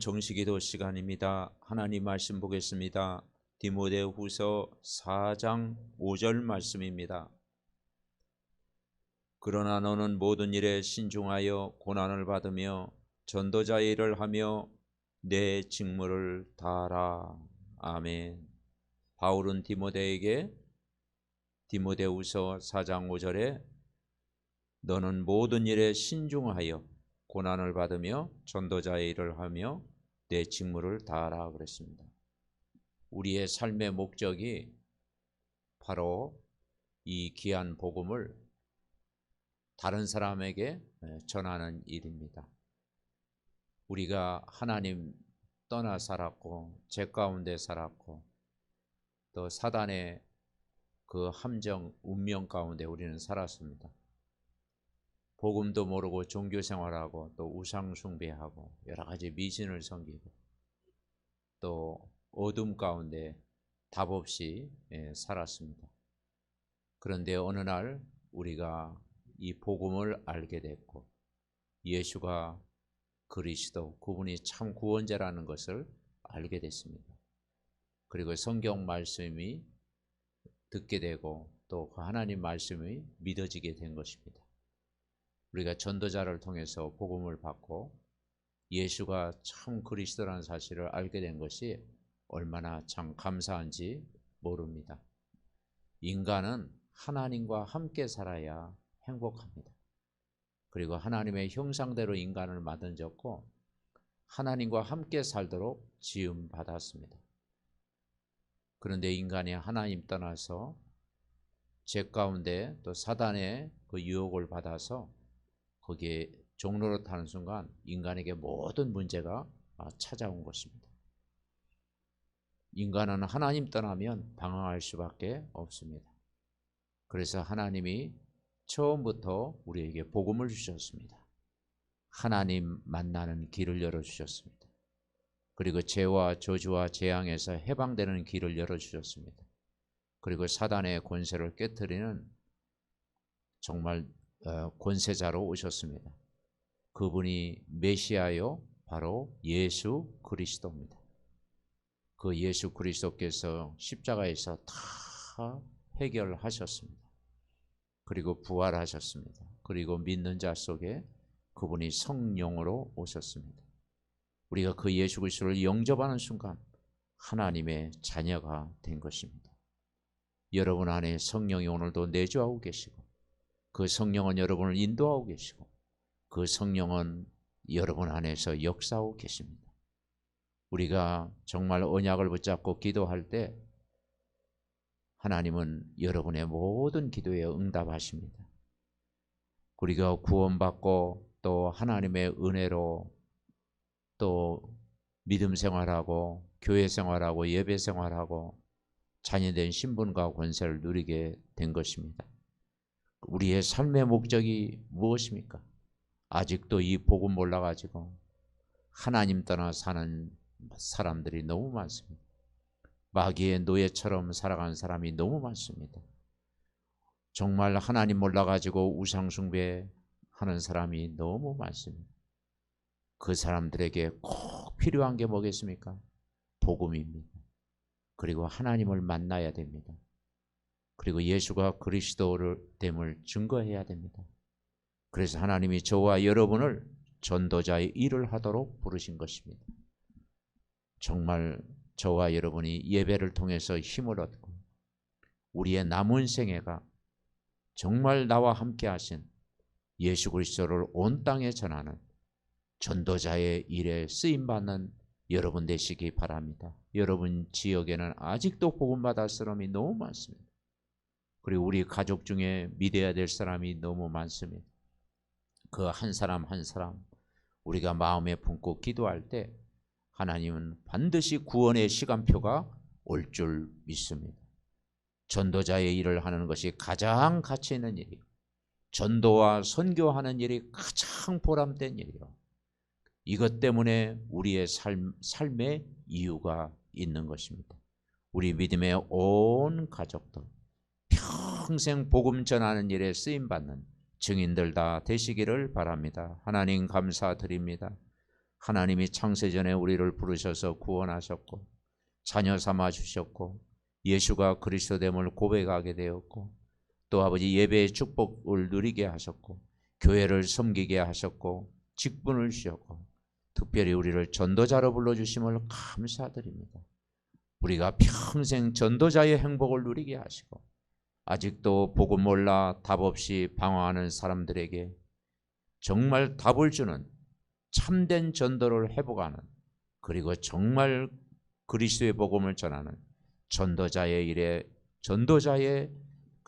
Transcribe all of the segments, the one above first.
정식기도 시간입니다. 하나님 말씀 보겠습니다. 디모데후서 4장 5절 말씀입니다. 그러나 너는 모든 일에 신중하여 고난을 받으며 전도자의 일을 하며 내 직무를 다하라. 아멘. 바울은 디모데에게 디모데후서 4장 5절에 너는 모든 일에 신중하여 고난을 받으며 전도자의 일을 하며 내 직무를 다하라 그랬습니다. 우리의 삶의 목적이 바로 이 귀한 복음을 다른 사람에게 전하는 일입니다. 우리가 하나님 떠나 살았고 죄 가운데 살았고 또 사단의 그 함정 운명 가운데 우리는 살았습니다. 복음도 모르고 종교 생활하고 또 우상 숭배하고 여러 가지 미신을 섬기고 또 어둠 가운데 답 없이 예, 살았습니다. 그런데 어느 날 우리가 이 복음을 알게 됐고 예수가 그리스도 그분이 참 구원자라는 것을 알게 됐습니다. 그리고 성경 말씀이 듣게 되고 또 그 하나님 말씀이 믿어지게 된 것입니다. 우리가 전도자를 통해서 복음을 받고 예수가 참 그리스도라는 사실을 알게 된 것이 얼마나 참 감사한지 모릅니다. 인간은 하나님과 함께 살아야 행복합니다. 그리고 하나님의 형상대로 인간을 만들었고 하나님과 함께 살도록 지음 받았습니다. 그런데 인간이 하나님 떠나서 죄 가운데 또 사단의 그 유혹을 받아서 거기에 종로로 타는 순간 인간에게 모든 문제가 찾아온 것입니다. 인간은 하나님 떠나면 방황할 수밖에 없습니다. 그래서 하나님이 처음부터 우리에게 복음을 주셨습니다. 하나님 만나는 길을 열어 주셨습니다. 그리고 죄와 저주와 재앙에서 해방되는 길을 열어 주셨습니다. 그리고 사단의 권세를 깨뜨리는 정말 어, 권세자로 오셨습니다. 그분이 메시아요 바로 예수 그리스도입니다. 그 예수 그리스도께서 십자가에서 다 해결하셨습니다. 그리고 부활하셨습니다. 그리고 믿는 자 속에 그분이 성령으로 오셨습니다. 우리가 그 예수 그리스도를 영접하는 순간 하나님의 자녀가 된 것입니다. 여러분 안에 성령이 오늘도 내주하고 계시고 그 성령은 여러분을 인도하고 계시고 그 성령은 여러분 안에서 역사하고 계십니다. 우리가 정말 언약을 붙잡고 기도할 때 하나님은 여러분의 모든 기도에 응답하십니다. 우리가 구원받고 또 하나님의 은혜로 또 믿음 생활하고 교회 생활하고 예배 생활하고 자녀된 신분과 권세를 누리게 된 것입니다. 우리의 삶의 목적이 무엇입니까? 아직도 이 복음 몰라가지고 하나님 떠나 사는 사람들이 너무 많습니다. 마귀의 노예처럼 살아간 사람이 너무 많습니다. 정말 하나님 몰라가지고 우상숭배 하는 사람이 너무 많습니다. 그 사람들에게 꼭 필요한 게 뭐겠습니까? 복음입니다. 그리고 하나님을 만나야 됩니다. 그리고 예수가 그리스도를 됨을 증거해야 됩니다. 그래서 하나님이 저와 여러분을 전도자의 일을 하도록 부르신 것입니다. 정말 저와 여러분이 예배를 통해서 힘을 얻고 우리의 남은 생애가 정말 나와 함께 하신 예수 그리스도를 온 땅에 전하는 전도자의 일에 쓰임 받는 여러분 되시기 바랍니다. 여러분 지역에는 아직도 복음 받을 사람이 너무 많습니다. 그리고 우리 가족 중에 믿어야 될 사람이 너무 많습니다. 그 한 사람 한 사람 우리가 마음에 품고 기도할 때 하나님은 반드시 구원의 시간표가 올 줄 믿습니다. 전도자의 일을 하는 것이 가장 가치 있는 일이요. 전도와 선교하는 일이 가장 보람된 일이요. 이것 때문에 우리의 삶, 삶의 이유가 있는 것입니다. 우리 믿음의 온 가족들 평생 복음 전하는 일에 쓰임 받는 증인들 다 되시기를 바랍니다. 하나님 감사드립니다. 하나님이 창세전에 우리를 부르셔서 구원하셨고 자녀 삼아 주셨고 예수가 그리스도됨을 고백하게 되었고 또 아버지 예배의 축복을 누리게 하셨고 교회를 섬기게 하셨고 직분을 주셨고 특별히 우리를 전도자로 불러주심을 감사드립니다. 우리가 평생 전도자의 행복을 누리게 하시고 아직도 복음 몰라 답 없이 방황하는 사람들에게 정말 답을 주는 참된 전도를 회복하는 그리고 정말 그리스도의 복음을 전하는 전도자의 일에 전도자의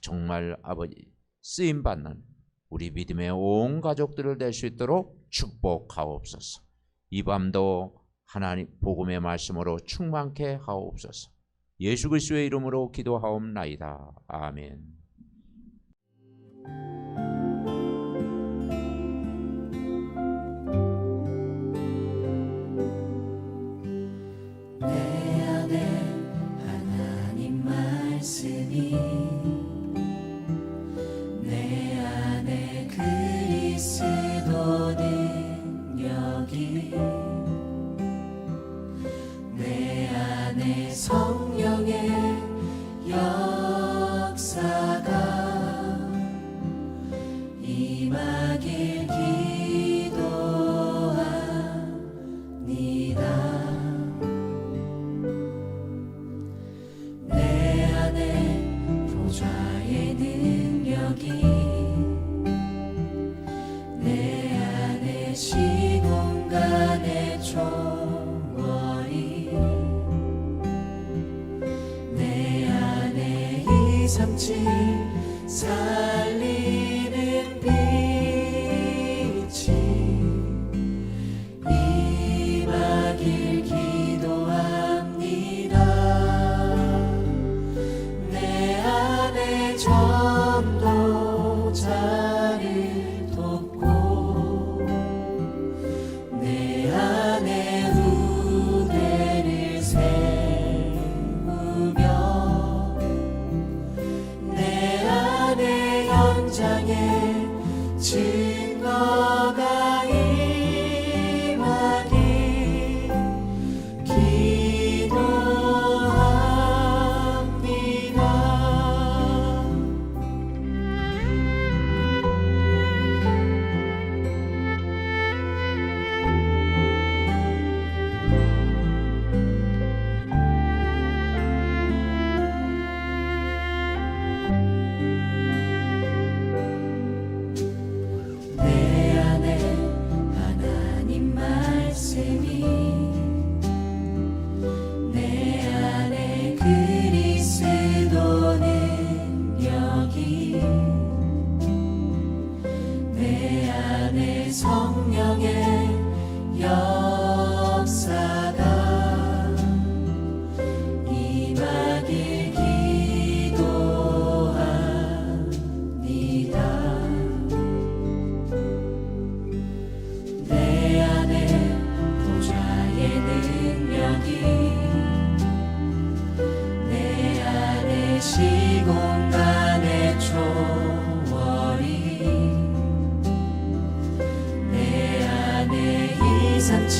정말 아버지 쓰임 받는 우리 믿음의 온 가족들을 될 수 있도록 축복하옵소서. 이 밤도 하나님 복음의 말씀으로 충만케 하옵소서. 예수 그리스도의 이름으로 기도하옵나이다. 아멘. cookie.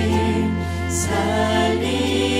주신 살리